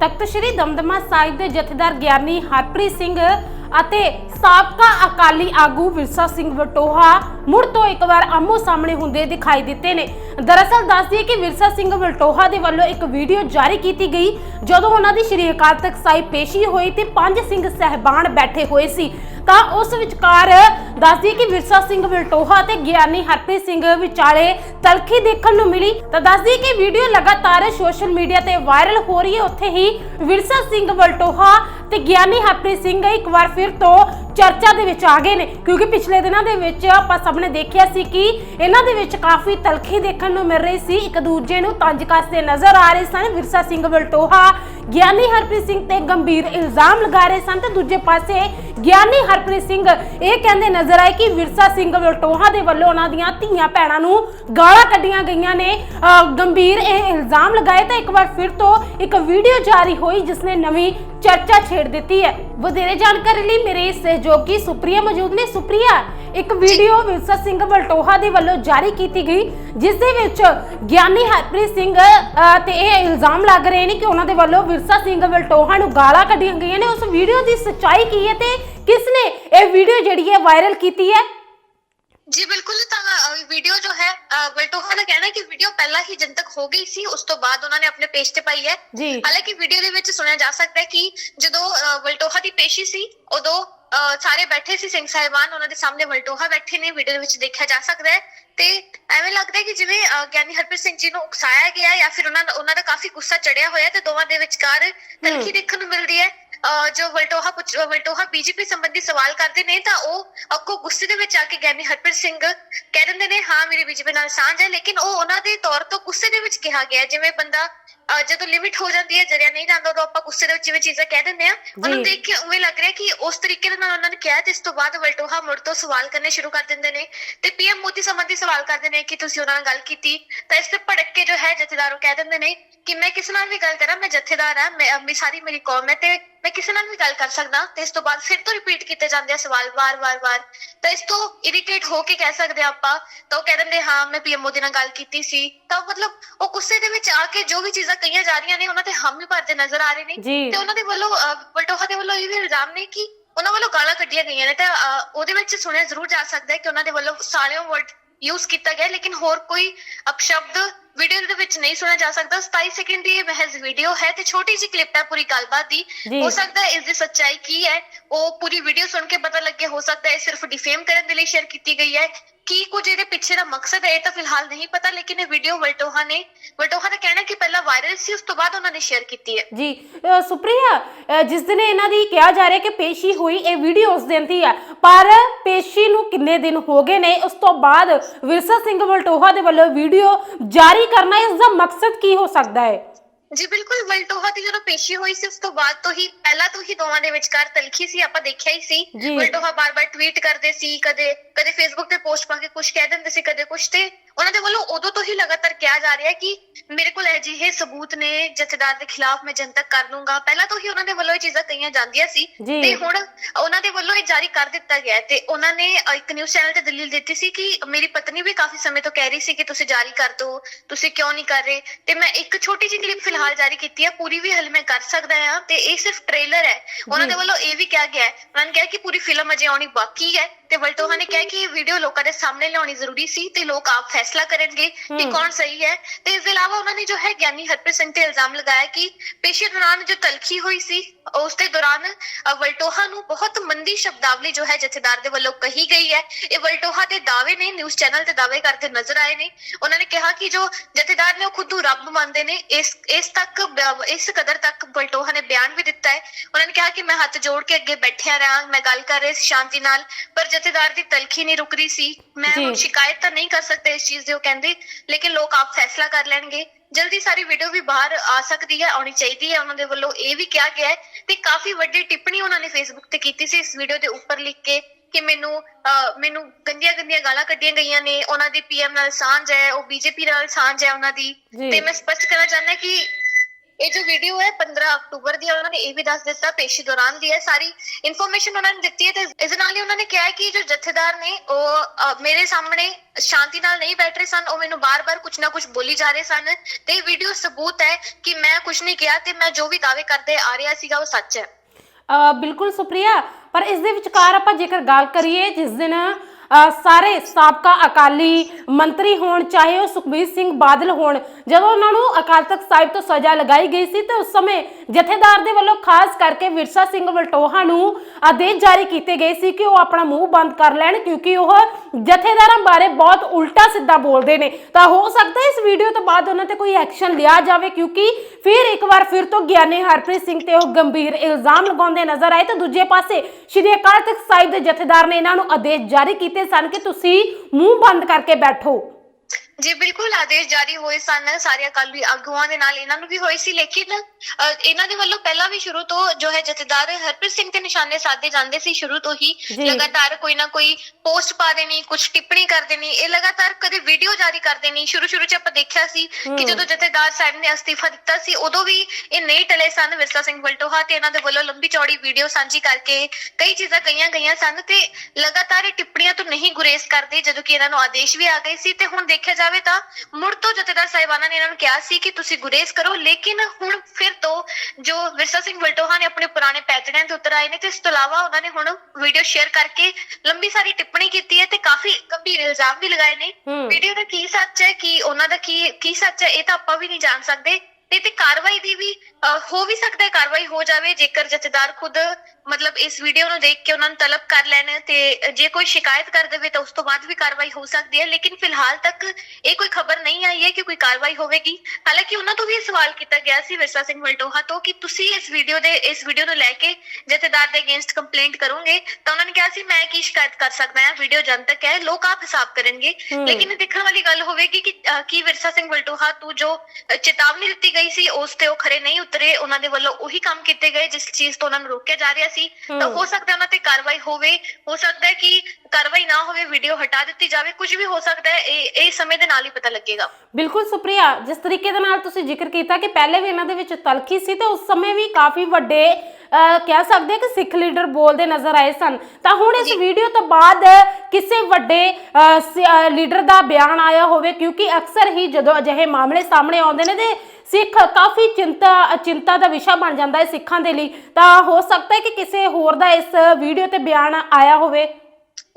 ਤਖਤ ਸ੍ਰੀ ਦਮਦਮਾ ਸਾਹਿਬ ਦੇ ਜਥੇਦਾਰ ਗਿਆਨੀ ਹਰਪ੍ਰੀਤ ਸਿੰਘ ਅਤੇ ਸਾਬਕਾ ਅਕਾਲੀ ਆਗੂ ਵਿਰਸਾ ਸਿੰਘ ਵਟੋਹਾ ਮੁੜ ਤੋਂ ਇੱਕ ਵਾਰ ਆਮੋ ਸਾਹਮਣੇ ਹੁੰਦੇ ਦਿਖਾਈ ਦਿੱਤੇ ਨੇ। ਦਰਅਸਲ ਦੱਸਦੀ ਹੈ ਕਿ ਵਿਰਸਾ ਸਿੰਘ ਵਲਟੋਹਾ ਦੇ ਵੱਲੋਂ ਇੱਕ ਵੀਡੀਓ ਜਾਰੀ ਕੀਤੀ ਗਈ, ਜਦੋਂ ਉਹਨਾਂ ਦੀ ਸ਼੍ਰੀ ਅਕਾਲ ਤਖਤ ਸਾਹਿਬ ਪੇਸ਼ੀ ਹੋਈ ਤੇ ਪੰਜ ਸਿੰਘ ਸਹਿਬਾਨ ਬੈਠੇ ਹੋਏ ਸੀ। ਤਾਂ ਉਸ ਵਿਚਕਾਰ ਦੱਸਦੀ ਕਿ ਵਿਰਸਾ ਸਿੰਘ ਵਲਟੋਹਾ ਤੇ ਗਿਆਨੀ ਹਰਪ੍ਰੀਤ ਸਿੰਘ ਵਿਚਾਲੇ ਤਲਖੀ ਦੇਖਣ ਨੂੰ ਮਿਲੀ। ਤਾਂ ਦੱਸਦੀ ਕਿ ਵੀਡੀਓ ਲਗਾਤਾਰ ਸੋਸ਼ਲ ਮੀਡੀਆ ਤੇ ਵਾਇਰਲ ਹੋ ਰਹੀ ਹੈ। ਉੱਥੇ ਹੀ ਵਿਰਸਾ ਸਿੰਘ ਵਲਟੋਹਾ ਤੇ ਗਿਆਨੀ ਹਰਪ੍ਰੀਤ ਸਿੰਘ ਇੱਕ ਵਾਰ ਫਿਰ ਤੋਂ ਚਰਚਾ ਦੇ ਵਿੱਚ ਆ ਗਏ ਨੇ, ਕਿਉਂਕਿ ਪਿਛਲੇ ਦਿਨਾਂ ਦੇ ਵਿੱਚ ਆਪਾਂ ਸਭ ਨੇ ਦੇਖਿਆ ਸੀ ਕਿ ਇਹਨਾਂ ਦੇ ਵਿੱਚ ਕਾਫੀ ਤਲਖੀ ਦੇਖਣ ਨੂੰ ਮਿਲ ਰਹੀ ਸੀ। ਇੱਕ ਦੂਜੇ ਨੂੰ ਤੰਜ ਕੱਸਦੇ ਨਜ਼ਰ ਆ ਰਹੇ ਸਨ। ਵਿਰਸਾ ਸਿੰਘ ਵਲਟੋਹਾ ਗਿਆਨੀ ਹਰਪ੍ਰੀਤ ਸਿੰਘ ਤੇ ਗੰਭੀਰ ਇਲਜ਼ਾਮ ਲਗਾ ਰਹੇ ਸਨ ਤੇ ਦੂਜੇ ਪਾਸੇ ਗਿਆਨੀ ਹਰਪ੍ਰੀਤ ਸਿੰਘ ਇਹ ਕਹਿੰਦੇ ਨਜ਼ਰ ਆਏ ਕਿ ਵਿਰਸਾ ਸਿੰਘ ਵਲਟੋਹਾ ਦੇ ਵੱਲੋਂ ਉਹਨਾਂ ਦੀਆਂ ਧੀਆਂ ਭੈਣਾਂ ਨੂੰ ਗਾਲਾਂ ਕੱਢੀਆਂ ਗਈਆਂ ਨੇ। ਗੰਭੀਰ ਇਹ ਇਲਜ਼ਾਮ ਲਗਾਏ ਤਾਂ ਇੱਕ ਵਾਰ ਫਿਰ ਤੋਂ ਇੱਕ ਵੀਡੀਓ ਜਾਰੀ ਹੋਈ ਜਿਸ ਨੇ ਨਵੀਂ ਚਰਚਾ ਛੇੜ ਦਿੱਤੀ ਹੈ। ਵਧੇਰੇ ਜਾਣਕਾਰੀ ਲਈ ਮੇਰੇ ਸਹਿਯੋਗੀ ਸੁਪ੍ਰਿਆ ਮੌਜੂਦ ਨੇ। ਸੁਪ੍ਰਿਆ, ਇੱਕ ਵੀਡੀਓ ਵਿਰਸਾ ਸਿੰਘ ਵਲਟੋਹਾ ਦੇ ਵੱਲੋਂ ਜਾਰੀ ਕੀਤੀ ਗਈ, ਜਿਸ ਦੇ ਵਿੱਚ ਗਿਆਨੀ ਹਰਪ੍ਰੀਤ ਸਿੰਘ ਤੇ ਇਹ ਇਲਜ਼ਾਮ ਲੱਗ ਰਹੇ ਨੇ ਕਿ ਉਹਨਾਂ ਦੇ ਵੱਲੋਂ ਵਿਰਸਾ ਸਿੰਘ ਵਲਟੋਹਾ ਨੂੰ ਗਾਲਾਂ ਕੱਢੀਆਂ ਗਈਆਂ ਨੇ। ਉਸ ਵੀਡੀਓ ਦੀ ਸੱਚਾਈ ਕੀ ਹੈ ਤੇ ਕਿਸ ਨੇ ਇਹ ਵੀਡੀਓ ਜਿਹੜੀ ਹੈ ਵਾਇਰਲ ਕੀਤੀ ਹੈ? ਜੀ ਬਿਲਕੁਲ ਤਾਂ ਵੀਡੀਓ ਜੋ ਹੈ ਅ, ਵਲਟੋਹਾ ਦਾ ਕਹਿਣਾ ਹੈ ਕਿ ਵੀਡੀਓ ਪਹਿਲਾਂ ਹੀ ਜਨਤਕ ਹੋ ਗਈ ਸੀ ਉਸ ਤੋਂ ਬਾਅਦ ਉਹਨਾਂ ਨੇ ਆਪਣੇ ਪੇਜ ਤੇ ਪਾਈ ਹੈ। ਹਾਲਾਂਕਿ ਵੀਡੀਓ ਦੇ ਵਿੱਚ ਸੁਣਿਆ ਜਾ ਸਕਦਾ ਹੈ ਕਿ ਜਦੋਂ ਵਲਟੋਹਾ ਦੀ ਪੇਸ਼ੀ ਸੀ ਉਦੋਂ ਸਾਰੇ ਬੈਠੇ ਸੀ ਸਿੰਘ ਸਾਹਿਬਾਨ ਉਹਨਾਂ ਦੇ ਸਾਹਮਣੇ ਵਲਟੋਹਾ ਬੈਠੇ ਨੇ ਵੀਡੀਓ ਵਿੱਚ ਦੇਖਿਆ ਜਾ ਸਕਦਾ ਹੈ। ਤੇ ਐਵੇਂ ਲੱਗਦਾ ਹੈ ਕਿ ਜਿਵੇਂ ਗਿਆਨੀ ਹਰਪ੍ਰੀਤ ਸਿੰਘ ਜੀ ਨੂੰ ਉਕਸਾਇਆ ਗਿਆ ਜਾਂ ਫਿਰ ਉਹਨਾਂ ਦਾ ਉਹਨਾਂ ਦਾ ਕਾਫੀ ਗੁੱਸਾ ਚੜਿਆ ਹੋਇਆ ਤੇ ਦੋਵਾਂ ਦੇ ਵਿਚਕਾਰ ਤਲਖੀ ਦੇਖਣ ਨੂੰ ਮਿਲਦੀ ਹੈ। ਜੋ ਵਲਟੋਹਾ ਪੁੱਛ- ਵਲਟੋਹਾ ਬੀਜੇਪੀ ਸੰਬੰਧੀ ਸਵਾਲ ਕਰਦੇ ਨੇ ਤਾਂ ਉਹ ਅੱਗੋਂ ਗੁੱਸੇ ਦੇ ਵਿੱਚ ਆ ਕੇ ਗਿਆਨੀ ਹਰਪ੍ਰੀਤ ਸਿੰਘ ਕਹਿ ਦਿੰਦੇ ਨੇ ਹਾਂ ਮੇਰੀ ਬੀਜੇਪੀ ਨਾਲ ਸਾਂਝ ਹੈ। ਲੇਕਿਨ ਉਹ ਉਹਨਾਂ ਦੇ ਤੌਰ ਤੋਂ ਗੁੱਸੇ ਦੇ ਵਿੱਚ ਕਿਹਾ ਗਿਆ। ਜਿਵੇਂ ਬੰਦਾ ਜਦੋਂ ਲਿਮਿਟ ਹੋ ਜਾਂਦੀ ਹੈ ਜਰਿਆ ਨਹੀਂ ਜਾਂਦਾ ਉਦੋਂ ਆਪਾਂ ਗੁੱਸੇ ਦੇ ਵਿੱਚ ਜਿਵੇਂ ਚੀਜ਼ਾਂ ਕਹਿ ਦਿੰਦੇ ਆ ਉਹਨੂੰ। ਦੇਖ ਕੇ ਉਵੇਂ ਲੱਗ ਰਿਹਾ ਕਿ ਉਸ ਤਰੀਕੇ ਦੇ ਨਾਲ ਉਹਨਾਂ ਨੇ ਕਿਹਾ ਤੇ ਇਸ ਤੋਂ ਬਾਅਦ ਵਲਟੋਹਾ ਮੁੜ ਤੋਂ ਸਵਾਲ ਕਰਨੇ ਸ਼ੁਰੂ ਕਰ ਦਿੰਦੇ ਨੇ ਤੇ ਪੀਐਮ ਮੋਦੀ ਸੰਬੰਧੀ ਸਵਾਲ ਕਰਦੇ ਨੇ ਕਿ ਤੁਸੀਂ ਉਹਨਾਂ ਨਾਲ ਗੱਲ ਕੀਤੀ ਤਾਂ ਇਸ ਤੇ ਭੜਕ ਕੇ ਜੋ ਹੈ ਜਥੇਦਾਰ ਉਹ ਕਹਿ ਦਿੰਦੇ ਨੇ ਕਿ ਮੈਂ ਕਿਸੇ ਨਾਲ ਵੀ ਗੱਲ ਕਰਾਂ ਮੈਂ ਜਥੇਦਾਰ ਹਾਂ ਮੈਂ ਮੇਰੀ ਸਾਰੀ ਮੇਰੀ ਕੌਮ ਹੈ ਤੇ ਮੈਂ ਕਿਸੇ ਨਾਲ ਵੀ ਗੱਲ ਕਰ ਸਕਦਾ ਤੇ ਇਸ ਤੋਂ ਬਾਅਦ ਫਿਰ ਤੋਂ ਰਿਪੀਟ ਕੀਤੇ ਜਾਂਦੇ ਆ ਸਵਾਲ ਵਾਰ-ਵਾਰ-ਵਾਰ ਤਾਂ ਇਸ ਤੋਂ ਇਰੀਟੇਟ ਹੋ ਕੇ ਕਹਿ ਸਕਦੇ ਆ ਆਪਾਂ ਤਾਂ ਉਹ ਕਹਿ ਦਿੰਦੇ ਹਾਂ ਮੈਂ ਪੀਐਮ ਮੋਦੀ ਨਾਲ ਗੱਲ ਕੀਤੀ ਸੀ। ਤਾਂ ਮਤਲਬ ਉਹ ਗੁੱਸੇ ਦੇ ਵਿੱਚ ਆ ਕੇ ਜੋ ਵੀ ਚੀਜ਼ਾਂ ਕਹੀਆਂ ਜਾ ਰਹੀਆਂ ਨੇ ਉਹਨਾਂ ਤੇ ਹਮ ਵੀ ਭਰਦੇ ਨਜ਼ਰ ਆ ਰਹੇ ਨੇ। ਤੇ ਉਹਨਾਂ ਦੇ ਵੱਲੋਂ ਅਹ, ਵਲਟੋਹਾ ਦੇ ਵੱਲੋਂ ਇਹ ਵੀ ਇਲਜ਼ਾਮ ਨੇ ਕਿ ਉਹਨਾਂ ਵੱਲੋਂ ਗਾਲਾਂ ਕੱਢੀਆਂ ਗਈਆਂ ਨੇ। ਤਾਂ ਉਹਦੇ ਵਿੱਚ ਸੁਣਿਆ ਜ਼ਰੂਰ ਜਾ ਸਕਦਾ ਹੈ ਕਿ ਉਹਨਾਂ ਦੇ ਵੱਲੋਂ ਸਾਰਿਆਂ ਵਰਡ ਯੂਜ਼ ਕੀਤਾ ਗਿਆ ਲੇਕਿਨ ਹੋਰ ਕੋਈ ਅਪਸ਼ਬਦ ਵੀਡੀਓ ਦੇ ਵਿੱਚ ਨਹੀਂ ਸੁਣਿਆ ਜਾ ਸਕਦਾ। 27 ਸੈਕਿੰਡ ਦੀ ਇਹ ਮਹਿਜ਼ ਵੀਡੀਓ ਹੈ ਤੇ ਛੋਟੀ ਜਿਹੀ ਕਲਿੱਪ ਹੈ ਪੂਰੀ ਗੱਲਬਾਤ ਦੀ। ਜੀ। ਹੋ ਸਕਦਾ ਹੈ ਇਸ ਦੀ ਸੱਚਾਈ ਕੀ ਹੈ। ਉਹ ਪੂਰੀ ਵੀਡੀਓ ਸੁਣ ਕੇ ਪਤਾ ਲੱਗੇ ਹੋ ਸਕਦਾ ਹੈ ਇਹ ਸਿਰਫ ਡਿਫੇਮ ਕਰਨ ਦੇ ਲਈ ਸ਼ੇਅਰ ਕੀਤੀ ਗਈ ਹੈ। ਕੀ ਕੁਝ ਇਹਦੇ ਪਿੱਛੇ ਦਾ ਮਕਸਦ ਹੈ ਇਹ ਤਾਂ ਫਿਲਹਾਲ ਨਹੀਂ ਪਤਾ, ਲੇਕਿਨ ਇਹ ਵੀਡੀਓ ਵਲਟੋਹਾ ਨੇ, ਵਲਟੋਹਾ ਦਾ ਕਹਿਣਾ ਕਿ ਪਹਿਲਾਂ ਵਾਇਰਲ ਸੀ, ਉਸ ਤੋਂ ਬਾਅਦ ਉਹਨਾਂ ਨੇ ਸ਼ੇਅਰ ਕੀਤੀ ਹੈ। ਜੀ ਸੁਪ੍ਰਿਆ ਜਿਸ ਦਿਨ ਇਹਨਾਂ ਦੀ ਕਿਹਾ ਜਾ ਰਿਹਾ ਕਿ ਪੇਸ਼ੀ ਹੋਈ, ਇਹ ਵੀਡੀਓ ਉਸ ਦਿਨ ਦੀ ਹੈ। ਪਰ ਪੇਸ਼ੀ ਨੂੰ ਕਿੰਨੇ ਦਿਨ ਹੋ ਗਏ ਨੇ, ਉਸ ਤੋਂ ਬਾਅਦ ਵਿਰਸਾ ਸਿੰਘ ਵਲਟੋਹਾ ਦੇ ਵੱਲੋਂ ਵੀਡੀਓ ਜਾਰੀ ਕਰਨਾ, ਇਸ ਦਾ ਮਕਸਦ ਕੀ ਹੋ ਸਕਦਾ ਹੈ? ਜੀ ਬਿਲਕੁਲ ਵਲਟੋਹਾ ਦੀ ਜਦੋਂ ਪੇਸ਼ੀ ਹੋਈ ਸੀ ਉਸ ਤੋਂ ਬਾਅਦ ਤੋਂ ਹੀ ਪਹਿਲਾਂ ਤੋਂ ਹੀ ਦੋਵਾਂ ਦੇ ਵਿਚਕਾਰ ਤਲਖੀ ਸੀ ਆਪਾਂ ਦੇਖਿਆ ਹੀ ਸੀ ਜੀ। ਵਲਟੋਹਾ ਬਾਰ-ਬਾਰ ਟਵੀਟ ਕਰਦੇ ਸੀ ਕਦੇ ਕਦੇ ਫੇਸਬੁੱਕ ਤੇ ਪੋਸਟ ਪਾ ਕੇ ਕੁਝ ਕਹਿ ਦਿੰਦੇ ਸੀ ਕਦੇ ਕੁਝ ਤੇ ਉਹਨਾਂ ਦੇ ਵੱਲੋਂ ਉਦੋਂ ਤੋਂ ਹੀ ਲਗਾਤਾਰ ਕਿਹਾ ਜਾ ਰਿਹਾ ਹੈ ਕਿ ਮੇਰੇ ਕੋਲ ਅਜਿਹੇ ਸਬੂਤ ਨੇ ਜਥੇਦਾਰ ਦੇ ਖਿਲਾਫ ਮੈਂ ਜਨਤਕ ਕਰ ਦੂੰਗਾ ਪਹਿਲਾਂ ਤੋਂ ਹੀ ਉਹਨਾਂ ਦੇ ਵੱਲੋਂ ਇਹ ਚੀਜ਼ਾਂ ਕਹੀਆਂ ਜਾਂਦੀਆਂ ਸੀ ਜੀ। ਤੇ ਹੁਣ ਉਹਨਾਂ ਦੇ ਵੱਲੋਂ ਇਹ ਜਾਰੀ ਕਰ ਦਿੱਤਾ ਗਿਆ ਹੈ ਤੇ ਉਹਨਾਂ ਨੇ ਇੱਕ ਨਿਊਜ਼ ਚੈਨਲ ਤੇ ਦਲੀਲ ਦਿੱਤੀ ਸੀ ਕਿ ਮੇਰੀ ਪਤਨੀ ਵੀ ਕਾਫੀ ਸਮੇਂ ਤੋਂ ਕਹਿ ਰਹੀ ਸੀ ਕਿ ਤੁਸੀਂ ਜਾਰੀ ਕਰ ਦਿਓ ਤੁਸੀਂ ਕਿਉਂ ਨਹੀਂ ਕਰ ਰਹੇ? ਤੇ ਮੈਂ ਇੱਕ ਛੋਟੀ ਜਿਹੀ ਕਲਿੱਪ ਫਿਲਹਾਲ ਜਾਰੀ ਕੀਤੀ ਹੈ ਪੂਰੀ ਵੀ ਹਲ ਮੈਂ ਕਰ ਸਕਦਾ ਹਾਂ ਤੇ ਇਹ ਸਿਰਫ ਟ੍ਰੇਲਰ ਹੈ। ਉਹਨਾਂ ਦੇ ਵੱਲੋਂ ਇਹ ਵੀ ਕਿਹਾ ਗਿਆ ਹੈ ਉਹਨਾਂ ਨੇ ਕਿਹਾ ਕਿ ਪੂਰੀ ਫਿਲਮ ਅਜੇ ਆਉਣੀ ਬਾਕੀ ਹੈ। ਤੇ ਵਲਟੋਹਾ ਨੇ ਕਿਹਾ ਕਿ ਇਹ ਵੀਡੀਓ ਲੋਕਾਂ ਦੇ ਸਾਹਮਣੇ ਲਿਆਉਣੀ ਜ਼ਰੂਰੀ ਸੀ ਤੇ ਲੋਕ ਆਪ ਫੈਸਲਾ ਕਰਨਗੇ ਕਿ। ਕੌਣ ਸਹੀ ਹੈ। ਤੇ ਇਸ ਦੇ ਇਲਾਵਾ ਉਹਨਾਂ ਨੇ ਜੋ ਹੈ ਗਿਆਨੀ ਹਰਪ੍ਰੀਤ ਸਿੰਘ ਤੇ ਇਲਜ਼ਾਮ ਲਗਾਇਆ ਕਿ ਪੇਸ਼ੀ ਦੌਰਾਨ ਜੋ ਤਲਖੀ ਹੋਈ ਸੀ ਉਸ ਦੇ ਦੌਰਾਨ ਵਲਟੋਹਾ ਨੂੰ ਬਹੁਤ ਮੰਦੀ ਸ਼ਬਦਾਵਲੀ ਜੋ ਹੈ ਜਥੇਦਾਰ ਦੇ ਵੱਲੋਂ ਕਹੀ ਗਈ ਹੈ। ਇਹ ਵਲਟੋਹਾ ਦੇ ਦਾਅਵੇ ਨੇ ਨਿਊਜ਼ ਚੈਨਲ ਤੇ ਦਾਅਵੇ ਕਰਦੇ ਨਜ਼ਰ ਆਏ ਨੇ। ਉਹਨਾਂ ਨੇ ਕਿਹਾ ਕਿ ਜੋ ਜਥੇਦਾਰ ਨੇ ਉਹ ਖੁਦ ਨੂੰ ਰੱਬ ਮੰਨਦੇ ਨੇ। ਇਸ ਇਸ ਤੱਕ ਇਸ ਕਦਰ ਤੱਕ ਵਲਟੋਹਾ ਨੇ ਬਿਆਨ ਵੀ ਦਿੱਤਾ ਹੈ। ਉਹਨਾਂ ਨੇ ਕਿਹਾ ਕਿ ਮੈਂ ਹੱਥ ਜੋੜ ਕੇ ਅੱਗੇ ਬੈਠਿਆ ਰਹਾ ਮੈਂ ਗੱਲ ਕਰ ਰਹੀ ਸੀ ਸ਼ਾਂਤੀ ਨਾਲ ਪਰ ਜਥੇਦਾਰ ਦੀ ਤਲਖੀ ਨਹੀਂ ਰੁਕ ਰਹੀ ਸੀ। ਮੈਂ ਜੀ। ਹੁਣ ਸ਼ਿਕਾਇਤ ਤਾਂ ਨਹੀਂ ਕਰ ਸਕਦੇ ਇਸ ਚੀਜ਼ ਦੀ ਉਹ ਕਹਿੰਦੇ ਲੇਕਿਨ ਲੋਕ ਆਪ ਫੈਸਲਾ ਕਰ ਲੈਣਗੇ। ਜਲਦੀ ਸਾਰੀ ਵੀਡੀਓ ਵੀ ਬਾਹਰ ਆ ਸਕਦੀ ਹੈ ਆਉਣੀ ਚਾਹੀਦੀ ਹੈ। ਉਹਨਾਂ ਦੇ ਵੱਲੋਂ ਇਹ ਵੀ ਕਿਹਾ ਗਿਆ ਹੈ ਤੇ ਕਾਫੀ ਵੱਡੀ ਟਿੱਪਣੀ ਉਹਨਾਂ ਨੇ ਫੇਸਬੁੱਕ ਤੇ ਕੀਤੀ ਸੀ ਇਸ ਵੀਡੀਓ ਦੇ ਉੱਪਰ ਲਿਖ ਕੇ ਕਿ ਮੈਨੂੰ ਅਹ, ਮੈਨੂੰ ਗੰਦੀਆਂ ਗੰਦੀਆਂ ਗਾਲਾਂ ਕੱਢੀਆਂ ਗਈਆਂ ਨੇ। ਉਹਨਾਂ ਦੀ ਪੀਐਮ ਨਾਲ ਸਾਂਝ ਹੈ ਉਹ ਬੀਜੇਪੀ ਨਾਲ ਸਾਂਝ ਹੈ ਉਹਨਾਂ ਦੀ। ਜੀ। ਤੇ ਮੈਂ ਸਪਸ਼ਟ ਕਰਨਾ ਚਾਹੁੰਦਾ ਕਿ ਇਹ ਜੋ ਵੀਡੀਓ ਹੈ 15 ਅਕਤੂਬਰ ਦੀ ਹੈ, ਉਹਨਾਂ ਨੇ ਇਹ ਵੀ ਦੱਸ ਦਿੱਤਾ, ਪੇਸ਼ੀ ਦੌਰਾਨ ਦੀ ਹੈ। ਸਾਰੀ ਇਨਫੋਰਮੇਸ਼ਨ ਉਹਨਾਂ ਨੇ ਦਿੱਤੀ ਹੈ ਤੇ ਇਸ ਨਾਲ ਹੀ ਉਹਨਾਂ ਨੇ ਕਿਹਾ ਕਿ ਜੋ ਜਥੇਦਾਰ ਨੇ, ਉਹ ਮੇਰੇ ਸਾਹਮਣੇ ਸ਼ਾਂਤੀ ਨਾਲ ਨਹੀਂ ਬੈਠ ਰਹੇ ਸਨ, ਉਹ ਮੈਨੂੰ ਬਾਰ-ਬਾਰ ਕੁਝ ਨਾ ਕੁਝ ਬੋਲੀ ਜਾ ਰਹੇ ਸਨ ਤੇ ਇਹ ਵੀਡੀਓ ਸਬੂਤ ਹੈ ਕਿ ਮੈਂ ਕੁਝ ਨਹੀਂ ਕਿਹਾ ਤੇ ਮੈਂ ਜੋ ਵੀ ਦਾਅਵੇ ਕਰਦੇ ਆ ਰਿਹਾ ਸੀਗਾ, ਉਹ ਸੱਚ ਹੈ। ਬਿਲਕੁਲ ਸੁਪਰੀਆ, ਪਰ ਇਸ ਦੇ ਵਿਚਕਾਰ ਆਪਾਂ ਜੇਕਰ ਗੱਲ ਕਰੀਏ, ਜਿਸ ਦਿਨ ਸਾਰੇ ਸਾਬਕਾ ਅਕਾਲੀ ਮੰਤਰੀ ਹੋਣ, ਚਾਹੇ ਉਹ ਸੁਖਬੀਰ ਸਿੰਘ ਬਾਦਲ ਹੋਣ, ਜਦੋਂ ਉਹਨਾਂ ਨੂੰ ਅਕਾਲ ਤਖਤ ਸਾਹਿਬ ਤੋਂ ਸਜ਼ਾ ਲਗਾਈ ਗਈ ਸੀ, ਤੇ ਉਸ ਸਮੇਂ ਜਥੇਦਾਰ ਦੇ ਵੱਲੋਂ ਖਾਸ ਕਰਕੇ ਵਿਰਸਾ ਸਿੰਘ ਵਲਟੋਹਾ ਨੂੰ ਆਦੇਸ਼ ਜਾਰੀ ਕੀਤੇ ਗਏ ਸੀ ਕਿ ਉਹ ਆਪਣਾ ਮੂੰਹ ਬੰਦ ਕਰ ਲੈਣ, ਕਿਉਂਕਿ ਉਹ ਜਥੇਦਾਰਾਂ ਬਾਰੇ ਬਹੁਤ ਉਲਟਾ ਸਿੱਧਾ ਬੋਲਦੇ ਨੇ। ਤਾਂ ਹੋ ਸਕਦਾ ਇਸ ਵੀਡੀਓ ਤੋਂ ਬਾਅਦ ਉਹਨਾਂ ਤੇ ਕੋਈ ਐਕਸ਼ਨ ਲਿਆ ਜਾਵੇ, ਕਿਉਂਕਿ ਫਿਰ ਇੱਕ ਵਾਰ ਫਿਰ ਤੋਂ ਗਿਆਨੀ ਹਰਪ੍ਰੀਤ ਸਿੰਘ ਤੇ ਉਹ ਗੰਭੀਰ ਇਲਜ਼ਾਮ ਲਗਾਉਂਦੇ ਨਜ਼ਰ ਆਏ, ਤੇ ਦੂਜੇ ਪਾਸੇ ਸ਼੍ਰੀ ਅਕਾਲ ਤਖਤ ਸਾਹਿਬ ਦੇ ਜਥੇਦਾਰ ਨੇ ਇਹਨਾਂ ਨੂੰ ਆਦੇਸ਼ ਜਾਰੀ ਕੀਤੇ ਸਨ ਕਿ ਤੁਸੀਂ ਮੂੰਹ ਬੰਦ ਕਰਕੇ ਬੈਠੋ। ਜੀ ਬਿਲਕੁਲ ਆਦੇਸ਼ ਜਾਰੀ ਹੋਏ ਸਨ ਸਾਰੇ ਅਕਾਲੀ ਆਗੂਆਂ ਦੇ ਨਾਲ ਇਹਨਾਂ ਨੂੰ ਵੀ ਹੋਏ ਸੀ ਲੇਕਿਨ ਇਹਨਾਂ ਦੇ ਵੱਲੋਂ ਪਹਿਲਾਂ ਵੀ ਸ਼ੁਰੂ ਤੋਂ ਜੋ ਹੈ ਜਥੇਦਾਰ ਹਰਪ੍ਰੀਤ ਸਿੰਘ ਤੇ ਨਿਸ਼ਾਨੇ ਸਾਧੇ ਜਾਂਦੇ ਸੀ ਸ਼ੁਰੂ ਤੋਂ ਹੀ ਜੀ। ਲਗਾਤਾਰ ਕੋਈ ਨਾ ਕੋਈ ਪੋਸਟ ਪਾ ਦੇਣੀ ਕੁਝ ਟਿੱਪਣੀ ਕਰ ਦੇਣੀ ਇਹ ਲਗਾਤਾਰ ਕਦੇ ਵੀਡੀਓ ਜਾਰੀ ਕਰ ਦੇਣੀ ਸ਼ੁਰੂ ਸ਼ੁਰੂ ਚ ਆਪਾਂ ਦੇਖਿਆ ਸੀ ਕਿ। ਜਦੋਂ ਜਥੇਦਾਰ ਸਾਹਿਬ ਨੇ ਅਸਤੀਫਾ ਦਿੱਤਾ ਸੀ ਉਦੋਂ ਵੀ ਇਹ ਨਹੀਂ ਟਲੇ ਸਨ ਵਿਰਸਾ ਸਿੰਘ ਵਲਟੋਹਾ ਤੇ ਇਹਨਾਂ ਦੇ ਵੱਲੋਂ ਲੰਬੀ ਚੌੜੀ ਵੀਡੀਓ ਸਾਂਝੀ ਕਰਕੇ ਕਈ ਚੀਜ਼ਾਂ ਕਈਆਂ ਗਈਆਂ ਸਨ ਤੇ ਲਗਾਤਾਰ ਇਹ ਟਿੱਪਣੀਆਂ ਤੋਂ ਨਹੀਂ ਗੁਰੇਜ਼ ਕਰਦੇ ਜਦੋਂ ਕਿ ਇਹਨਾਂ ਨੂੰ ਆਦੇਸ਼ ਵੀ ਆ ਗਏ ਸੀ ਤੇ ਹੁਣ ਦੇਖਿਆ ਜਾਵੇ ਤਾਂ ਮੁੜ ਤੋਂ ਜਥੇਦਾਰ ਸਾਹਿਬਾਨਾਂ ਨੇ ਇਹਨਾਂ ਨੂੰ ਕਿਹਾ ਸੀ ਕਿ ਤੁਸੀਂ ਗੁਰੇਜ਼ ਕਰੋ ਲੇਕਿਨ ਹੁਣ ਫਿਰ ਤੋਂ ਜੋ ਵਿਰਸਾ ਸਿੰਘ ਵਲਟੋਹਾ ਨੇ ਆਪਣੇ ਪੁਰਾਣੇ ਪੈਚੜਿਆਂ ਤੇ ਉਤਰ ਆਏ ਨੇ ਤੇ ਇਸ ਤੋਂ ਇਲਾਵਾ ਉਹਨਾਂ ਨੇ ਹੁਣ ਵੀਡੀਓ ਸ਼ੇਅਰ ਕਰਕੇ ਲੰਬੀ ਸਾਰੀ ਟਿੱਪਣੀ ਕੀਤੀ ਹੈ ਤੇ ਕਾਫੀ ਗੰਭੀਰ ਇਲਜ਼ਾਮ ਵੀ ਲਗਾਏ ਨੇ। ਵੀਡੀਓ ਦਾ ਕੀ ਸੱਚ ਹੈ ਕਿ ਉਹਨਾਂ ਦਾ ਕੀ ਕੀ ਸੱਚ ਹੈ ਇਹ ਤਾਂ ਆਪਾਂ ਵੀ ਨਹੀਂ ਜਾਣ ਸਕਦੇ ਤੇ ਤੇ ਕਾਰਵਾਈ ਦੀ ਵੀ ਹੋ ਵੀ ਸਕਦਾ ਹੈ ਕਾਰਵਾਈ ਹੋ ਜਾਵੇ ਜੇਕਰ ਜਥੇਦਾਰ ਖੁਦ ਮਤਲਬ ਇਸ ਵੀਡੀਓ ਨੂੰ ਦੇਖ ਕੇ ਉਹਨਾਂ ਨੂੰ ਤਲਬ ਕਰ ਲੈਣ ਤੇ ਜੇ ਕੋਈ ਸ਼ਿਕਾਇਤ ਕਰ ਦੇਵੇ ਤਾਂ ਉਸ ਤੋਂ ਬਾਅਦ ਵੀ ਕਾਰਵਾਈ ਹੋ ਸਕਦੀ ਹੈ ਲੇਕਿਨ ਫਿਲਹਾਲ ਤੱਕ ਇਹ ਕੋਈ ਖਬਰ ਨਹੀਂ ਆਈ ਹੈ ਕਿ ਕੋਈ ਕਾਰਵਾਈ ਹੋਵੇਗੀ ਹਾਲਾਂਕਿ ਉਹਨਾਂ ਤੋਂ ਵੀ ਸਵਾਲ ਕੀਤਾ ਗਿਆ ਸੀ ਵਿਰਸਾ ਸਿੰਘ ਵਲਟੋਹਾ ਤੋਂ ਕਿ ਤੁਸੀਂ ਇਸ ਵੀਡੀਓ ਦੇ ਇਸ ਵੀਡੀਓ ਨੂੰ ਲੈ ਕੇ ਜਥੇਦਾਰ ਦੇ ਅਗੇਂਸਟ ਕੰਪਲੇਂਟ ਕਰੋਗੇ ਤਾਂ ਉਹਨਾਂ ਨੇ ਕਿਹਾ ਸੀ ਮੈਂ ਕੀ ਸ਼ਿਕਾਇਤ ਕਰ ਸਕਦਾ ਹਾਂ ਵੀਡੀਓ ਜਨਤਕ ਹੈ ਲੋਕ ਆਪ ਹਿਸਾਬ ਕਰਨਗੇ। ਲੇਕਿਨ ਇਹ ਦੇਖਣ ਵਾਲੀ ਗੱਲ ਹੋਵੇਗੀ ਕਿ ਕੀ ਵਿਰਸਾ ਸਿੰਘ ਵਲਟੋਹਾ ਤੋਂ ਜੋ ਚੇਤਾਵਨੀ ਦਿੱਤੀ ਗਈ ਸੀ ਉਸ ਤੇ ਉਹ ਖਰੇ ਨਹੀਂ ਉਤਰੇ ਉਹਨਾਂ ਦੇ ਵੱਲੋਂ ਉਹੀ ਕੰਮ ਕੀਤੇ ਗਏ ਜਿਸ ਚੀਜ਼ ਤੋਂ ਉਹਨਾਂ ਨੂੰ ਰੋਕਿਆ ਜਾ ਰਿਹਾ ਸੀ ਤਾਂ। ਹੋ ਸਕਦਾ ਉਹਨਾਂ ਤੇ ਕਾਰਵਾਈ ਹੋਵੇ ਹੋ ਸਕਦਾ ਹੈ ਕਿ ਕਾਰਵਾਈ ਨਾ ਹੋਵੇ ਵੀਡੀਓ ਹਟਾ ਦਿੱਤੀ ਜਾਵੇ ਕੁਝ ਵੀ ਹੋ ਸਕਦਾ ਹੈ ਇਹ ਇਹ ਸਮੇਂ ਦੇ ਨਾਲ ਹੀ ਪਤਾ ਲੱਗੇਗਾ ਬਿਲਕੁਲ ਸੁਪਰੀਆ ਜਿਸ ਤਰੀਕੇ ਦੇ ਨਾਲ ਤੁਸੀਂ ਜ਼ਿਕਰ ਕੀਤਾ ਕਿ ਪਹਿਲੇ ਵੀ ਇਹਨਾਂ ਦੇ ਵਿੱਚ ਤਲਖੀ ਸੀ ਤੇ ਉਸ ਸਮੇਂ ਵੀ ਕਾਫੀ ਵੱਡੇ ਕਹਿ ਸਕਦੇ ਹਾਂ ਕਿ ਸਿੱਖ ਲੀਡਰ ਬੋਲਦੇ ਨਜ਼ਰ ਆਏ ਸਨ ਤਾਂ ਹੁਣ ਇਸ। ਵੀਡੀਓ ਤੋਂ ਬਾਅਦ ਕਿਸੇ ਵੱਡੇ ਲੀਡਰ ਦਾ ਬਿਆਨ ਆਇਆ ਹੋਵੇ ਕਿਉਂਕਿ ਅਕਸਰ ਹੀ ਜਦੋਂ ਅਜਿਹੇ ਮਾਮਲੇ ਸਾਹਮਣੇ ਆਉਂਦੇ ਨੇ ਤੇ ਸਿੱਖ ਕਾਫੀ ਚਿੰਤਾ ਚਿੰਤਾ ਦਾ ਵਿਸ਼ਾ ਬਣ ਜਾਂਦਾ ਹੈ ਸਿੱਖਾਂ ਦੇ ਲਈ ਤਾਂ ਹੋ ਸਕਦਾ ਹੈ ਕਿ ਕਿਸੇ ਹੋਰ ਦਾ ਇਸ ਵੀਡੀਓ ਤੇ ਬਿਆਨ ਆਇਆ ਹੋਵੇ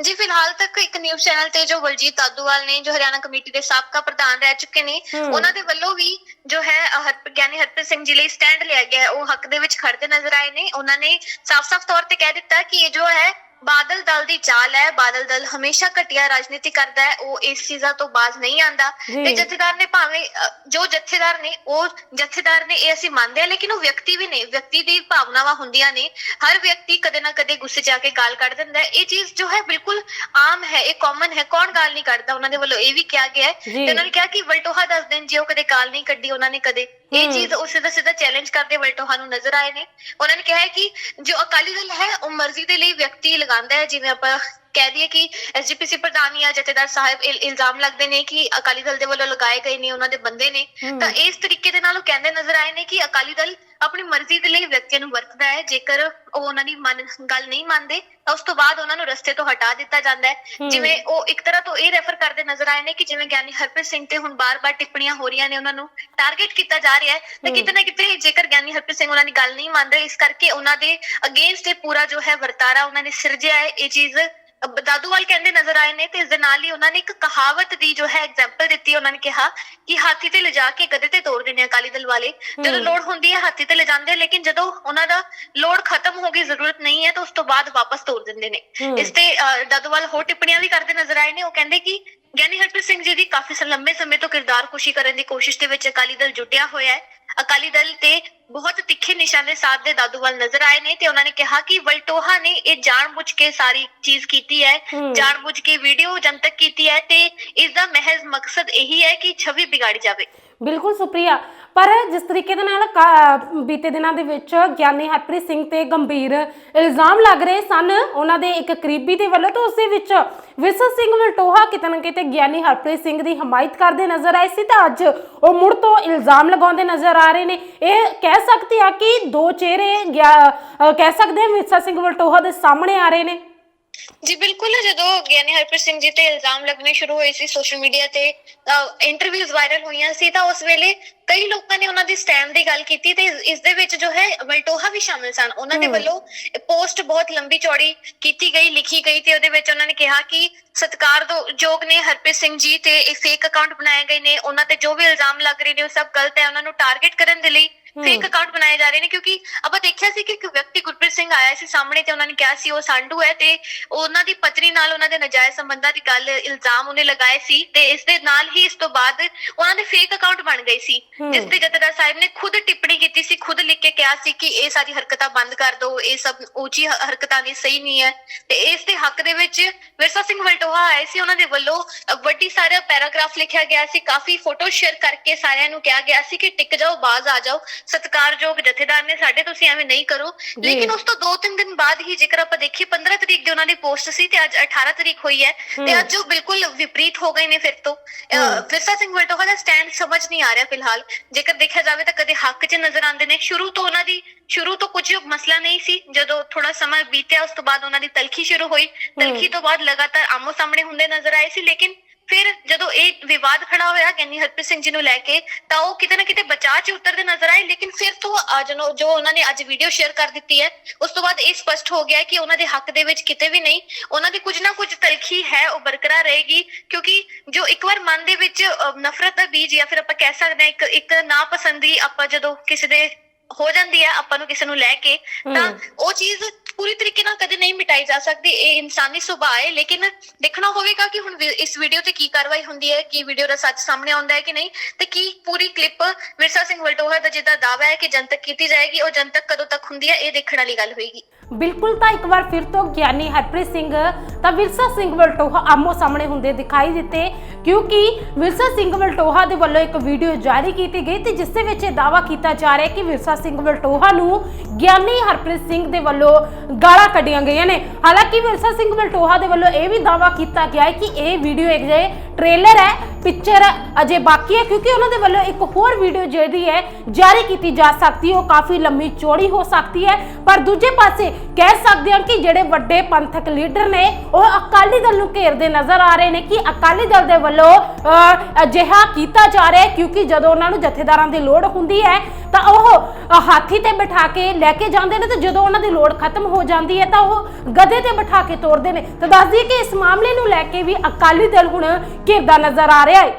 ਜੀ ਫਿਲਹਾਲ ਤੱਕ ਇੱਕ ਨਿਊਜ਼ ਚੈਨਲ ਤੇ ਜੋ ਬਲਜੀਤ ਦਾਦੂਵਾਲ ਨੇ ਜੋ ਹਰਿਆਣਾ ਕਮੇਟੀ ਦੇ ਸਾਬਕਾ ਪ੍ਰਧਾਨ ਰਹਿ ਚੁੱਕੇ ਨੇ। ਉਹਨਾਂ ਦੇ ਵੱਲੋਂ ਵੀ ਜੋ ਹੈ ਗਿਆਨੀ ਹਰਪ੍ਰੀਤ ਸਿੰਘ ਜੀ ਲਈ ਸਟੈਂਡ ਲਿਆ ਗਿਆ ਹੈ। ਉਹ ਹੱਕ ਦੇ ਵਿੱਚ ਖੜਦੇ ਨਜ਼ਰ ਆਏ ਨੇ ਉਹਨਾਂ ਨੇ ਸਾਫ਼-ਸਾਫ਼ ਤੌਰ ਤੇ ਕਹਿ ਦਿੱਤਾ ਕਿ ਇਹ ਜੋ ਹੈ ਬਾਦਲ ਦਲ ਦੀ ਚਾਲ ਹੈ ਬਾਦਲ ਦਲ ਹਮੇਸ਼ਾ ਘਟੀਆ ਰਾਜਨੀਤੀ ਕਰਦਾ ਹੈ ਉਹ ਇਸ ਚੀਜ਼ਾਂ ਤੋਂ ਬਾਜ਼ ਨਹੀਂ ਆਂਦਾ। ਤੇ ਜਥੇਦਾਰ ਨੇ ਭਾਵੇਂ ਜੋ ਜਥੇਦਾਰ ਨੇ ਉਹ ਜਥੇਦਾਰ ਨੇ ਇਹ ਅਸੀਂ ਮੰਨਦੇ ਹਾਂ ਲੇਕਿਨ ਉਹ ਵਿਅਕਤੀ ਵੀ ਨੇ ਵਿਅਕਤੀ ਦੀ ਭਾਵਨਾਵਾਂ ਹੁੰਦੀਆਂ ਨੇ। ਹਰ ਵਿਅਕਤੀ ਕਦੇ ਨਾ ਕਦੇ ਗੁੱਸੇ 'ਚ ਆ ਕੇ ਗਾਲ ਕੱਢ ਦਿੰਦਾ ਹੈ। ਇਹ ਚੀਜ਼ ਜੋ ਹੈ ਬਿਲਕੁਲ ਆਮ ਹੈ ਇਹ ਕਾਮਨ ਹੈ ਕੌਣ ਗਾਲ ਨਹੀਂ ਕੱਢਦਾ? ਉਹਨਾਂ ਦੇ ਵੱਲੋਂ ਇਹ ਵੀ ਕਿਹਾ ਗਿਆ ਹੈ। ਤੇ ਉਹਨਾਂ ਨੇ ਕਿਹਾ ਕਿ ਵਲਟੋਹਾ ਦੱਸ ਦੇਣ ਜੇ ਉਹ ਕਦੇ ਗਾਲ ਨਹੀਂ ਕੱਢੀ ਉਹਨਾਂ ਨੇ ਕਦੇ ਇਹ। ਚੀਜ਼ ਉਸੇ ਦਾ ਸਿੱਧਾ ਚੈਲੰਜ ਕਰਦੇ ਵਲਟੋਹਾ ਨੂੰ ਨਜ਼ਰ ਆਏ ਨੇ ਉਹਨਾਂ ਨੇ ਕਿਹਾ ਹੈ ਕਿ ਜੋ ਅਕਾਲੀ ਦਲ ਹੈ ਉਹ ਮਰਜ਼ੀ ਦੇ ਲਈ ਵਿਅਕਤੀ ਲਗਾਉਂਦਾ ਹੈ ਜਿਵੇਂ ਆਪਾਂ ਕਹਿ ਦਈਏ ਕਿ ਐਸਜੀਪੀਸੀ ਪ੍ਰਧਾਨ ਜਾਂ ਜਥੇਦਾਰ ਸਾਹਿਬ ਇਲ- ਇਲਜ਼ਾਮ ਲੱਗਦੇ ਨੇ ਕਿ ਅਕਾਲੀ ਦਲ ਦੇ ਵੱਲੋਂ ਲਗਾਏ ਗਏ ਨੇ ਉਹਨਾਂ ਦੇ ਬੰਦੇ ਨੇ। ਤਾਂ ਇਸ ਤਰੀਕੇ ਦੇ ਨਾਲ ਉਹ ਕਹਿੰਦੇ ਨਜ਼ਰ ਆਏ ਨੇ ਕਿ ਅਕਾਲੀ ਦਲ ਆਪਣੀ ਮਰਜ਼ੀ ਦੇ ਲਈ ਵਿਅਕਤੀਆਂ ਨੂੰ ਵਰਤਦਾ ਹੈ ਜੇਕਰ ਉਹ ਉਹਨਾਂ ਦੀ ਮਨ ਗੱਲ ਨਹੀਂ ਮੰਨਦੇ ਤਾਂ ਉਸ ਤੋਂ ਬਾਅਦ ਉਹਨਾਂ ਨੂੰ ਰਸਤੇ ਤੋਂ ਹਟਾ ਦਿੱਤਾ ਜਾਂਦਾ ਹੈ। ਜਿਵੇਂ ਉਹ ਇੱਕ ਤਰ੍ਹਾਂ ਤੋਂ ਇਹ ਰੈਫਰ ਕਰਦੇ ਨਜ਼ਰ ਆਏ ਨੇ ਕਿ ਜਿਵੇਂ ਗਿਆਨੀ ਹਰਪ੍ਰੀਤ ਸਿੰਘ ਤੇ ਹੁਣ ਬਾਰ-ਬਾਰ ਟਿੱਪਣੀਆਂ ਹੋ ਰਹੀਆਂ ਨੇ ਉਹਨਾਂ ਨੂੰ ਟਾਰਗੇਟ ਕੀਤਾ ਜਾ ਰਿਹਾ ਹੈ ਤਾਂ। ਕਿਤੇ ਨਾ ਕਿਤੇ ਜੇਕਰ ਗਿਆਨੀ ਹਰਪ੍ਰੀਤ ਸਿੰਘ ਉਹਨਾਂ ਦੀ ਗੱਲ ਨਹੀਂ ਮੰਨ ਰਹੇ ਇਸ ਕਰਕੇ ਉਹਨਾਂ ਦੇ ਅਗੇਂਸਟ ਇਹ ਪੂਰਾ ਜੋ ਹੈ ਵਰਤਾਰਾ ਉਹਨਾਂ ਨੇ ਸਿਰਜਿਆ ਹੈ ਇਹ ਚੀਜ਼ ਦਾਦੂਵਾਲ ਕਹਿੰਦੇ ਨਜ਼ਰ ਆਏ ਨੇ ਤੇ ਇਸ ਦੇ ਨਾਲ ਹੀ ਉਹਨਾਂ ਨੇ ਇੱਕ ਕਹਾਵਤ ਦੀ ਜੋ ਹੈ ਐਗਜ਼ਾਮਪਲ ਦਿੱਤੀ ਉਹਨਾਂ ਨੇ ਕਿਹਾ ਕਿ ਹਾਥੀ ਤੇ ਲਿਜਾ ਕੇ ਗਧੇ ਤੇ ਤੋੜ ਦਿੰਦੇ ਆ ਅਕਾਲੀ ਦਲ ਵਾਲੇ ਜਦੋਂ। ਲੋੜ ਹੁੰਦੀ ਹੈ ਹਾਥੀ ਤੇ ਲਿਜਾਂਦੇ ਆ, ਲੇਕਿਨ ਜਦੋਂ ਉਹਨਾਂ ਦਾ ਲੋੜ ਖਤਮ ਹੋ ਗਈ ਜ਼ਰੂਰਤ ਨਹੀਂ ਹੈ ਤਾਂ ਉਸ ਤੋਂ ਬਾਅਦ ਵਾਪਸ ਤੋੜ ਦਿੰਦੇ ਨੇ। ਇਸ ਤੇ ਦਾਦੂਵਾਲ ਹੋਰ ਟਿੱਪਣੀਆਂ ਵੀ ਕਰਦੇ ਨਜ਼ਰ ਆਏ ਨੇ ਉਹ ਕਹਿੰਦੇ ਕਿ ਗਿਆਨੀ ਹਰਪ੍ਰੀਤ ਸਿੰਘ ਜੀ ਦੀ ਕਾਫੀ ਲੰਬੇ ਸਮੇਂ ਤੋਂ ਕਿਰਦਾਰ ਕੁਸ਼ੀ ਕਰਨ ਦੀ ਕੋਸ਼ਿਸ਼ ਦੇ ਵਿੱਚ ਅਕਾਲੀ ਦਲ ਜੁਟਿਆ ਹੋਇਆ ਹੈ ਅਕਾਲੀ ਦਲ ਤੇ ਬਹੁਤ ਤਿੱਖੇ ਨਿਸ਼ਾਨੇ ਸਾਧਦੇ ਦਾਦੂਵਾਲ ਨਜ਼ਰ ਆਏ ਨੇ ਤੇ ਉਹਨਾਂ ਨੇ ਕਿਹਾ ਕਿ ਵਲਟੋਹਾ ਨੇ ਇਹ ਜਾਣਬੁੱਝ ਕੇ ਸਾਰੀ ਚੀਜ਼ ਕੀਤੀ ਹੈ ਹਮ। ਜਾਣਬੁੱਝ ਕੇ ਵੀਡੀਓ ਜਨਤਕ ਕੀਤੀ ਹੈ ਤੇ ਇਸ ਦਾ ਮਹਿਜ਼ ਮਕਸਦ ਇਹੀ ਹੈ ਕਿ ਛਵੀ ਵਿਗਾੜੀ ਜਾਵੇ ਬਿਲਕੁਲ ਸੁਪਰੀਆ। ਪਰ ਜਿਸ ਤਰੀਕੇ ਦੇ ਨਾਲ ਕਾ- ਬੀਤੇ ਦਿਨਾਂ ਦੇ ਵਿੱਚ ਗਿਆਨੀ ਹਰਪ੍ਰੀਤ ਸਿੰਘ ਤੇ ਗੰਭੀਰ ਇਲਜ਼ਾਮ ਲੱਗ ਰਹੇ ਸਨ ਉਹਨਾਂ ਦੇ ਇੱਕ ਕਰੀਬੀ ਦੇ ਵੱਲੋਂ ਤਾਂ ਉਸੇ ਵਿੱਚ ਵਿਰਸਾ ਸਿੰਘ ਵਲਟੋਹਾ ਕਿਤੇ ਨਾ ਕਿਤੇ ਗਿਆਨੀ ਹਰਪ੍ਰੀਤ ਸਿੰਘ ਦੀ ਹਮਾਇਤ ਕਰਦੇ ਨਜ਼ਰ ਆਏ ਸੀ ਤਾਂ ਅੱਜ ਉਹ ਮੁੜ ਤੋਂ ਇਲਜ਼ਾਮ ਲਗਾਉਂਦੇ ਨਜ਼ਰ ਆ ਰਹੇ ਨੇ। ਇਹ ਕਹਿ ਸਕਦੇ ਆ ਕਿ ਦੋ ਚਿਹਰੇ ਗਿਆ- ਅ, ਕਹਿ ਸਕਦੇ ਆ ਵਿਰਸਾ ਸਿੰਘ ਵਲਟੋਹਾ ਦੇ ਸਾਹਮਣੇ ਆ ਰਹੇ ਨੇ। ਜੀ ਬਿਲਕੁਲ ਜਦੋਂ ਗਿਆਨੀ ਹਰਪ੍ਰੀਤ ਸਿੰਘ ਜੀ ਤੇ ਇਲਜ਼ਾਮ ਲੱਗਣੇ ਸ਼ੁਰੂ ਹੋਏ ਸੀ ਸੋਸ਼ਲ ਮੀਡੀਆ ਤੇ ਇੰਟਰਵਿਊਜ਼ ਵਾਇਰਲ ਹੋਈਆਂ ਸੀ ਤਾਂ ਉਸ ਵੇਲੇ ਕਈ ਲੋਕਾਂ ਨੇ ਉਹਨਾਂ ਦੀ ਸਟੈਂਡ ਦੀ ਗੱਲ ਕੀਤੀ ਤੇ ਇਸ- ਦੇ ਵਿੱਚ ਜੋ ਹੈ ਵਲਟੋਹਾ ਵੀ ਸ਼ਾਮਿਲ ਸਨ ਉਹਨਾਂ ਦੇ। ਵੱਲੋਂ ਪੋਸਟ ਬਹੁਤ ਲੰਬੀ ਚੌੜੀ ਕੀਤੀ ਗਈ ਲਿਖੀ ਗਈ ਤੇ ਉਹਦੇ ਵਿੱਚ ਉਹਨਾਂ ਨੇ ਕਿਹਾ ਕਿ ਸਤਕਾਰ ਯੋਗ ਨੇ ਹਰਪ੍ਰੀਤ ਸਿੰਘ ਜੀ ਤੇ ਇਹ ਫੇਕ ਅਕਾਊਂਟ ਬਣਾਏ ਗਏ ਨੇ ਉਹਨਾਂ ਤੇ ਜੋ ਵੀ ਇਲਜ਼ਾਮ ਲੱਗ ਰਹੇ ਨੇ ਉਹ ਸਭ ਗਲਤ ਹੈ ਉਹਨਾਂ ਨੂੰ ਟਾਰਗੇਟ ਕਰਨ ਦੇ ਲਈ ਫੇਕ ਅਕਾਊਂਟ ਬਣਾਏ ਜਾ ਰਹੇ ਨੇ ਕਿਉਂਕਿ ਆਪਾਂ ਦੇਖਿਆ ਸੀ ਕਿ ਇੱਕ ਵਿਅਕਤੀ ਗੁਰਪ੍ਰੀਤ ਸਿੰਘ ਆਇਆ ਸੀ ਸਾਹਮਣੇ ਤੇ ਉਹਨਾਂ ਨੇ ਕਿਹਾ ਸੀ ਉਹ ਸਾਂਢੂ ਹੈ ਤੇ ਉਹਨਾਂ ਦੀ ਪਤਨੀ ਨਾਲ ਉਹਨਾਂ ਦੇ ਨਜਾਇਜ਼ ਸੰਬੰਧਾਂ ਦੀ ਗੱਲ ਇਲਜ਼ਾਮ ਉਹਨੇ ਲਗਾਏ ਸੀ ਤੇ ਇਸ ਦੇ ਨਾਲ ਹੀ ਇਸ ਤੋਂ ਬਾਅਦ ਉਹਨਾਂ ਦੇ ਫੇਕ ਅਕਾਊਂਟ ਬਣ ਗਏ ਸੀ। ਜਿਸ ਤੇ ਜਥੇਦਾਰ ਸਾਹਿਬ ਨੇ ਖੁਦ ਟਿੱਪਣੀ ਕੀਤੀ ਸੀ ਖੁਦ ਲਿਖ ਕੇ ਕਿਹਾ ਸੀ ਕਿ ਇਹ ਸਾਰੀ ਹਰਕਤਾਂ ਬੰਦ ਕਰ ਦਿਓ ਇਹ ਸਭ ਉੱਚੀ ਹਰਕਤਾਂ ਨਹੀਂ ਸਹੀ ਨਹੀਂ ਹੈ। ਤੇ ਇਸ ਦੇ ਹੱਕ ਦੇ ਵਿੱਚ ਵਿਰਸਾ ਸਿੰਘ ਵਲਟੋਹਾ ਆਏ ਸੀ ਉਹਨਾਂ ਦੇ ਵੱਲੋਂ ਵੱਡੀ ਸਾਰਾ ਪੈਰਾਗ੍ਰਾਫ ਲਿਖਿਆ ਗਿਆ ਸੀ ਕਾਫੀ ਫੋਟੋ ਸ਼ੇਅਰ ਕਰਕੇ ਸਾਰਿਆਂ ਨੂੰ ਕਿਹਾ ਗਿਆ ਸੀ ਕਿ ਟਿਕ ਜਾਓ ਬਾਜ਼ ਆ ਜਾਓ। ਸਤਿਕਾਰਯੋਗ ਜਥੇਦਾਰ ਨੇ ਸਾਡੇ ਤੁਸੀਂ ਐਵੇਂ ਨਹੀਂ ਕਰੋ। ਲੇਕਿਨ ਉਸ ਤੋਂ 2-3 ਦਿਨ ਬਾਅਦ ਹੀ ਜੇਕਰ ਆਪਾਂ ਦੇਖੀਏ 15 ਤਰੀਕ ਦੀ ਉਹਨਾਂ ਦੀ ਪੋਸਟ ਸੀ ਤੇ ਅੱਜ 18 ਤਰੀਕ ਹੋਈ ਹੈ। ਤੇ ਅੱਜ ਉਹ ਬਿਲਕੁਲ ਵਿਪਰੀਤ ਹੋ ਗਏ ਨੇ ਫਿਰ ਤੋਂ। ਵਿਰਸਾ ਸਿੰਘ ਵਲਟੋਹਾ ਦਾ ਸਟੈਂਡ ਸਮਝ ਨਹੀਂ ਆ ਰਿਹਾ ਫਿਲਹਾਲ। ਜੇਕਰ ਦੇਖਿਆ ਜਾਵੇ ਤਾਂ ਕਦੇ ਹੱਕ 'ਚ ਨਜ਼ਰ ਆਉਂਦੇ ਨੇ। ਸ਼ੁਰੂ ਤੋਂ ਉਹਨਾਂ ਦੀ ਸ਼ੁਰੂ ਤੋਂ ਕੁਝ ਮਸਲਾ ਨਹੀਂ ਸੀ। ਜਦੋਂ ਥੋੜਾ ਸਮਾਂ ਬੀਤਿਆ ਉਸ ਤੋਂ ਬਾਅਦ ਉਹਨਾਂ ਦੀ ਤਲਖੀ ਸ਼ੁਰੂ ਹੋਈ। ਤਲਖੀ ਤੋਂ ਬਾਅਦ ਲਗਾਤਾਰ ਆਮੋ ਸਾਹਮਣੇ ਹੁੰਦੇ ਨਜ਼ਰ ਆਏ ਸੀ। ਲੇਕਿਨ ਫਿਰ ਜਦੋਂ ਇਹ ਵਿਵਾਦ ਖੜਾ ਹੋਇਆ ਗਿਆਨੀ ਹਰਪ੍ਰੀਤ ਸਿੰਘ ਜੀ ਨੂੰ ਲੈ ਕੇ ਤਾਂ ਉਹ ਕਿਤੇ ਨਾ ਕਿਤੇ ਬਚਾਅ 'ਚ ਉਤਰਦੇ ਨਜ਼ਰ ਆਏ ਲੇਕਿਨ ਫਿਰ ਤੋਂ ਅੱਜ ਨੂੰ ਜੋ ਉਹਨਾਂ ਨੇ ਅੱਜ ਵੀਡੀਓ ਸ਼ੇਅਰ ਕਰ ਦਿੱਤੀ ਹੈ ਉਸ ਤੋਂ ਬਾਅਦ ਇਹ ਸਪਸ਼ਟ ਹੋ ਗਿਆ ਕਿ ਉਹਨਾਂ ਦੇ ਹੱਕ ਦੇ ਵਿੱਚ ਕਿਤੇ ਵੀ ਨਹੀਂ ਉਹਨਾਂ ਦੀ ਕੁਝ ਨਾ ਕੁਝ ਤਲਖੀ ਹੈ ਉਹ ਬਰਕਰਾਰ ਰਹੇਗੀ ਕਿਉਂਕਿ ਜੋ ਇੱਕ ਵਾਰ ਮਨ ਦੇ ਵਿੱਚ ਨਫ਼ਰਤ ਦਾ ਬੀਜ ਜਾਂ ਫਿਰ ਆਪਾਂ ਕਹਿ ਸਕਦੇ ਹਾਂ ਇੱਕ ਇੱਕ ਨਾਪਸੰਦੀ ਆਪਾਂ ਜਦੋਂ ਕਿਸੇ ਦੇ ਹੋ ਜਾਂਦੀ ਹੈ ਆਪਾਂ ਨੂੰ ਕਿਸੇ ਨੂੰ ਲੈ ਕੇ ਤਾਂ। ਉਹ ਚੀਜ਼ ਪੂਰੀ ਤਰੀਕੇ ਨਾਲ ਕਦੇ ਨਹੀਂ ਮਿਟਾਈ ਜਾ ਸਕਦੀ, ਇਹ ਇਨਸਾਨੀ ਸੁਭਾਅ ਹੈ, ਲੇਕਿਨ ਦੇਖਣਾ ਹੋਵੇਗਾ ਕਿ ਹੁਣ ਇਸ ਵੀਡੀਓ ਤੇ ਕੀ ਕਾਰਵਾਈ ਹੁੰਦੀ ਹੈ, ਕੀ ਵੀਡੀਓ ਦਾ ਸੱਚ ਸਾਹਮਣੇ ਆਉਂਦਾ ਹੈ ਕਿ ਨਹੀਂ ਤੇ ਕੀ ਪੂਰੀ ਕਲਿੱਪ ਵਿਰਸਾ ਸਿੰਘ ਵਲਟੋਹਾ ਦਾ ਜਿਹਦਾ ਦਾਅਵਾ ਹੈ ਕਿ ਜਨਤਕ ਕੀਤੀ ਜਾਏਗੀ, ਉਹ ਜਨਤਕ ਕਦੋਂ ਤੱਕ ਹੁੰਦੀ ਹੈ, ਇਹ ਦੇਖਣ ਵਾਲੀ ਗੱਲ ਹੋਏਗੀ। ਬਿਲਕੁਲ ਤਾਂ ਇੱਕ ਵਾਰ ਫਿਰ ਤੋਂ ਗਿਆਨੀ ਹਰਪ੍ਰੀਤ ਸਿੰਘ ਤਾਂ ਵਿਰਸਾ ਸਿੰਘ ਵਲਟੋਹਾ ਆਮੋ ਸਾਹਮਣੇ ਹੁੰਦੇ ਦਿਖਾਈ ਦਿੱਤੇ, ਕਿਉਂਕਿ ਵਿਰਸਾ ਸਿੰਘ ਵਲਟੋਹਾ ਦੇ ਵੱਲੋਂ ਇੱਕ ਵੀਡੀਓ ਜਾਰੀ ਕੀਤੀ ਗਈ ਤੇ ਜਿਸ ਦੇ ਵਿੱਚ ਇਹ ਦਾਅਵਾ ਕੀਤਾ ਜਾ ਰਿਹਾ ਹੈ ਕਿ ਵਿਰਸਾ ਸਿੰਘ ਵਲਟੋਹਾ ਨੂੰ ਗਿਆਨੀ ਹਰਪ੍ਰੀਤ ਸਿੰਘ ਦੇ ਵੱਲੋਂ ਗਾਲਾਂ ਕੱਢੀਆਂ ਗਈਆਂ ਨੇ। ਹਾਲਾਂਕਿ ਵਿਰਸਾ ਸਿੰਘ ਵਲਟੋਹਾ ਦੇ ਵੱਲੋਂ ਇਹ ਵੀ ਦਾਅਵਾ ਕੀਤਾ ਗਿਆ ਹੈ ਕਿ ਇਹ ਵੀਡੀਓ ਇੱਕ ਜੇ ਟ੍ਰੇਲਰ ਹੈ, ਪਿਕਚਰ ਅਜੇ ਬਾਕੀ ਹੈ, ਕਿਉਂਕਿ ਉਹਨਾਂ ਦੇ ਵੱਲੋਂ ਇੱਕ ਹੋਰ ਵੀਡੀਓ ਜਿਹੜੀ ਹੈ ਜਾਰੀ ਕੀਤੀ ਜਾ ਸਕਦੀ ਉਹ ਕਾਫੀ ਲੰਮੀ ਚੌੜੀ ਹੋ ਸਕਦੀ ਹੈ। ਪਰ ਦੂਜੇ ਪਾਸੇ ਕਹਿ ਸਕਦੇ ਹਾਂ ਕਿ ਜਿਹੜੇ ਵੱਡੇ ਪੰਥਕ ਲੀਡਰ ਨੇ, ਉਹ ਅਕਾਲੀ ਦਲ ਨੂੰ ਘੇਰਦੇ ਨਜ਼ਰ ਆ ਰਹੇ ਨੇ ਕਿ ਅਕਾਲੀ ਦਲ ਦੇ ਵੱਲੋਂ ਅਜਿਹਾ ਕੀਤਾ ਜਾ ਰਿਹਾ ਹੈ, ਕਿਉਂਕਿ ਜਦੋਂ ਉਹਨਾਂ ਨੂੰ ਜਥੇਦਾਰਾਂ ਦੀ ਲੋੜ ਹੁੰਦੀ ਹੈ, ਤਾਂ ਉਹ ਹਾਥੀ ਤੇ ਬਿਠਾ ਕੇ ਲੈ ਕੇ ਜਾਂਦੇ ਨੇ ਤੇ ਜਦੋਂ ਉਹਨਾਂ ਦੀ ਲੋੜ ਖਤਮ ਹੋ ਜਾਂਦੀ ਹੈ, ਤਾਂ ਉਹ ਗਧੇ ਤੇ ਬਿਠਾ ਕੇ ਤੋਰਦੇ ਨੇ। ਤਾਂ ਦੱਸਦੀ ਕਿ ਇਸ ਮਾਮਲੇ ਨੂੰ ਲੈ ਕੇ ਵੀ ਅਕਾਲੀ ਦਲ ਹੁਣ ਘਿਰਦਾ ਨਜ਼ਰ ਆ ਰਿਹਾ ਏ